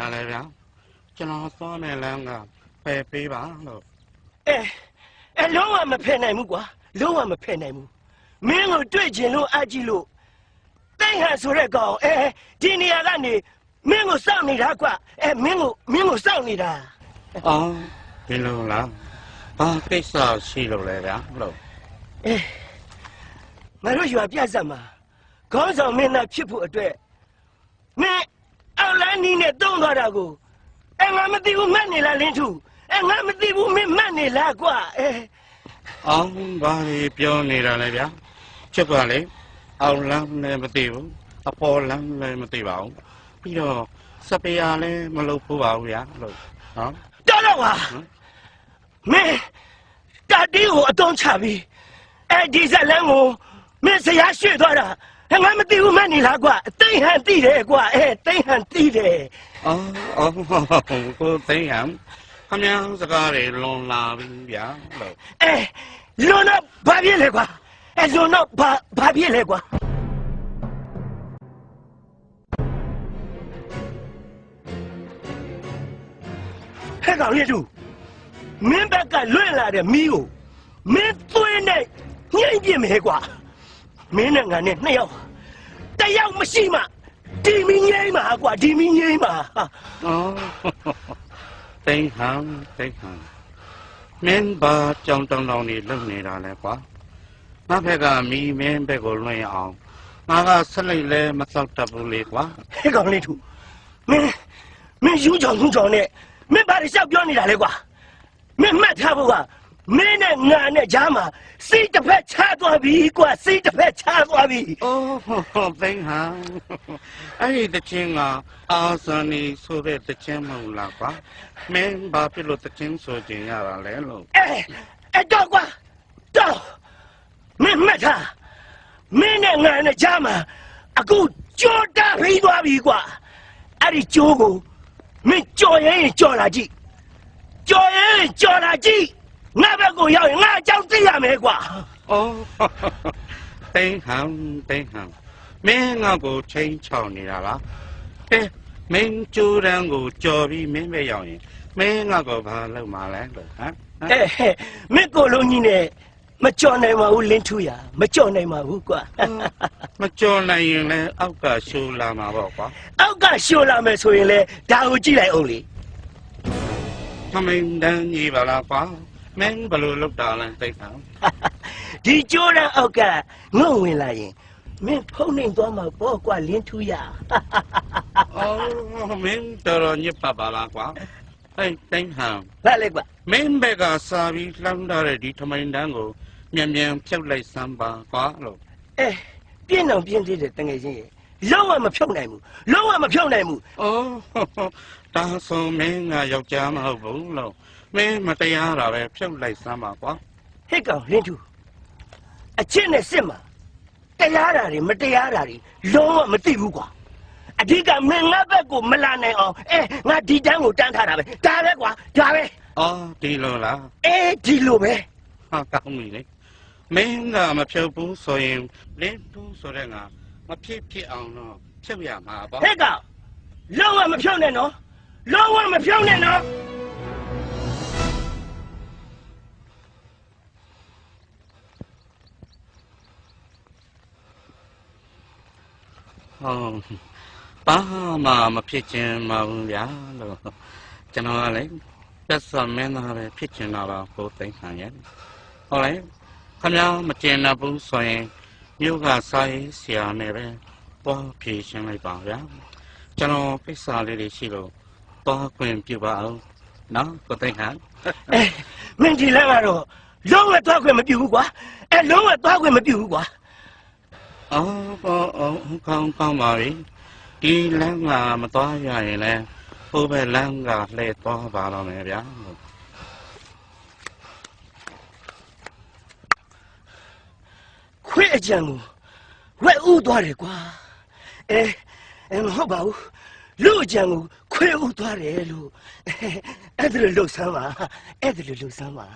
ဒါလည်းဗျာကျွန်တော်သွားမယ်လမ်းကပယ်ပေးပါလို့အဲအဲလုံးဝမဖယ်နိုင်ဘူးကွာလုံးဝမဖယ်နိုင်ဘူးမင်းကိုတွေ့ချင်လို့အကြည့်လို့တိတ်ဟန်ဆိုတဲ့ကောင်အဲဒီနေရာကနေမင်းကိုစောင့်နေတာကွာအဲမင်းကိုမင်းကိုစောင့်နေတာအော်ဒီလိုလားဘာကိစ္စရှိလို့လဲဗျာလို့အဲငါတို့ရွာပြတ်ဆက်မှာခေါင်းဆောင်မင်းသားဖြစ်ဖို့အတွက်မင်းအောက်လ န်းနီးနဲ့တုံးသွားတာကိုအဲငါမသိဘူးမှတ်နေလားလင်းထူအဲငါမသိဘူးမင်းမှတ်နေလားကွာအဲအော်ဘာကြီးပြောနေတာလဲဗျာချက်ပါလေအောက်လမ်းလည်းမသိဘူးအပေါ်လမ်းလည်းမသိပါဘူးပြီးတော့စပယ်လည်းမလုပ်ဖို့ပါဘူးဗျာလို့ဟောတော်တော့ပါမင်းတာတီးကိုအတုံးချပြီးအဲဒီဇက်လန်းကိုမင်းဆရာရွှေ့သွားတာ အဲငါမသိဘူးမှတ်နေလားကွာတိတ်ဟန်သိတယ်ကွာအဲတိတ်ဟန်သိတယ်အော်အော်ကိုသိမ်းရမ်းခမည်းစကားတွေလွန်လာပြီဗျာလို့အဲလွန်တော့ဘာဖြစ်လဲကွာအဲလွန်တော့ဘာဘာဖြစ်လဲကွာဟဲ့ကောင်လေးတူမင်းဘက်ကလွင့်လာတဲ့မီးကိုမင်းသွေးနဲ့ညှိမ့်ပြစ်မယ်ကွာ မင်းနဲ့ငါနဲ့နှစ်ယောက်ဟာတစ်ယောက်မရှိမှဒီမီးငိမ့်မှာကွာဒီမီးငိမ့်မှာဟာအော်သိမ်းဟမ်းသိမ်းဟမ်းမင်းဘာကြောင်တောင်တောင်နေလုံနေတာလဲကွာငါဘက်ကမီမင်းဘက်ကိုလွှင့်အောင်ငါကဆက်လိုက်လဲမစောက်တတ်ဘူးလေကွာဟဲ့ကောင်လေးတူမင်းမင်းယူကြောင်ယူကြောင်နဲ့မင်းဘာတွေလျှောက်ပြောနေတာလဲကွာမင်းမှတ်ထားဖို့က မင်းနဲ့ငါနဲ့ကြားမှာစိတ်တစ်ဖက်ချသွားပြီကွာစိတ်တစ်ဖက်ချသွားပြီအိုးသိမ်းဟမ်းအဲ့ဒီတချင်းကအာဇာနီဆိုတဲ့တချင်းမဟုတ်လားကွာမင်းဘာဖြစ်လို့တချင်းဆိုကြင်ရတာလဲလို့အဲအဲ့တော့ကွာတော့မင်းမှတ်ထားမင်းနဲ့ငါနဲ့ကြားမှာအခုကြောတာဖိသွားပြီကွာအဲ့ဒီကြိုးကိုမင်းကြော်ရင်ရင်ကြော်လာကြည့်ကြော်ရင်ရင်ကြော်လာကြည့် ငါဘက်ကိုရောက်ရင်ငါအကြောင်းသိရမယ်ကွာအော်သိမ်းဟမ်းသိမ်းဟမ်းမင်းငါကိုချင်းချောင်နေတာလားဟဲ့မင်းကျိုးတန်းကိုကြော်ပြီးမင်းပဲရောက်ရင်မင်းငါကိုဘာလုပ်မှာလဲလို့ဟမ်ဟမ်အဲဟဲ့မင်းကိုလုံးကြီးနဲ့မကြော်နိုင်ပါဘူးလင်းထူရမကြော်နိုင်ပါဘူးကွာမကြော်နိုင်ရင်လည်းအောက်ကရှိုးလာမှာပေါ့ကွာအောက်ကရှို့လာမယ်ဆိုရင်လေဒါကိုကြည့်လိုက်အောင်လေမမင်းတန်းကြီးပါလားကွာ မင်းဘယ်လိုလုပ်တာလဲသိမ်းဟမ်းဒီကြိုးတဲ့အောက်ကငုံဝင်လာရင်မင်းဖုံးနေသွားမှာပေါ့ကွာလင်းထူရအော်မင်းတော်တော်ညစ်ပတ်ပါလားကွာဟဲ့သိမ်းဟမ်းဘာလဲကွာမင်းဘက်ကစာပြီးလှမ်းထားတဲ့ဒီထမိန်တန်းကိုမြန်မြန်ဖြုတ်လိုက်စမ်းပါကွာလို့အဲပြင်းအောင်ပြင်းသေးတယ်တငယ်ချင်းရေလုံးဝမဖြုတ်နိုင်ဘူးလုံးဝမဖြုတ်နိုင်ဘူး။အော်ဒါဆိုမင်းကယောက်ျားမဟုတ်ဘူးလို့ မင်းမတရားတာပဲဖြုတ်လိုက်စမ်းပါကွာဟစ်ကောင်လင်းထူအချစ်နဲ့စစ်မှာတရားတာတွေမတရားတာတွေလုံးဝမသိဘူးကွာအဓိကမင်းငါဘက်ကိုမလာနိုင်အောင်အဲငါဒီတန်းကိုတန်းထားတာပဲဒါပဲကွာဒါပဲ။အော်ဒီလိုလားအဲဒီလိုပဲ။ဟာကောင်းပြီလေ။မင်းကမဖြုတ်ဘူးဆိုရင်လင်းတူးဆိုတဲ့ငါမဖြစ်ဖြစ်အောင်တော့ဖြုတ်ရမှာပေါ့ဟဲ့ကောင်လုံးဝမဖြုတ်နဲ့နော်လုံးဝမဖြုတ်နဲ့နော်။ ဟောဘာမှမဖြစ်ခြင်းမဟုတ်ဗျာလို့ကျွန်တော်ကလေသက်စမင်းသားပဲဖြစ်ချင်တာတော့ကိုသိမ့်ခံရဲ့။ဟုတ်လေခမည်းမကျင်တော့ဘူးဆိုရင်မြို့ကစာရေးဆရာနဲ့ပဲပွားဖြေရှင်းလိုက်ပါဗျာ။ကျွန်တော်ကိစ္စလေးတွေရှိလို့ပွားခွင့်ပြုပါအောင်နော်ကိုသိမ့်ခံအဲမင်းဒီလမ်းကတော့လုံးဝသွားခွင့်မပြုဘူးကွာအဲလုံးဝသွားခွင့်မပြုဘူးကွာ အော်အော်အော်ကောင်းကောင်းပါပြီဒီလမ်းကမသွားရရင်လည်းဟိုဘက်လမ်းကလှည့်သွားပါတော့မယ်ဗျာခွေးအကြံကိုဝက်ဥသွားတယ်ကွာအဲအဲမဟုတ်ပါဘူးလူအကြံကိုခွေးဥသွားတယ်လို့အဲအဲ့ဒါလိုလှုပ်ဆမ်းပါအဲ့ဒါလိုလှုပ်ဆမ်းပါ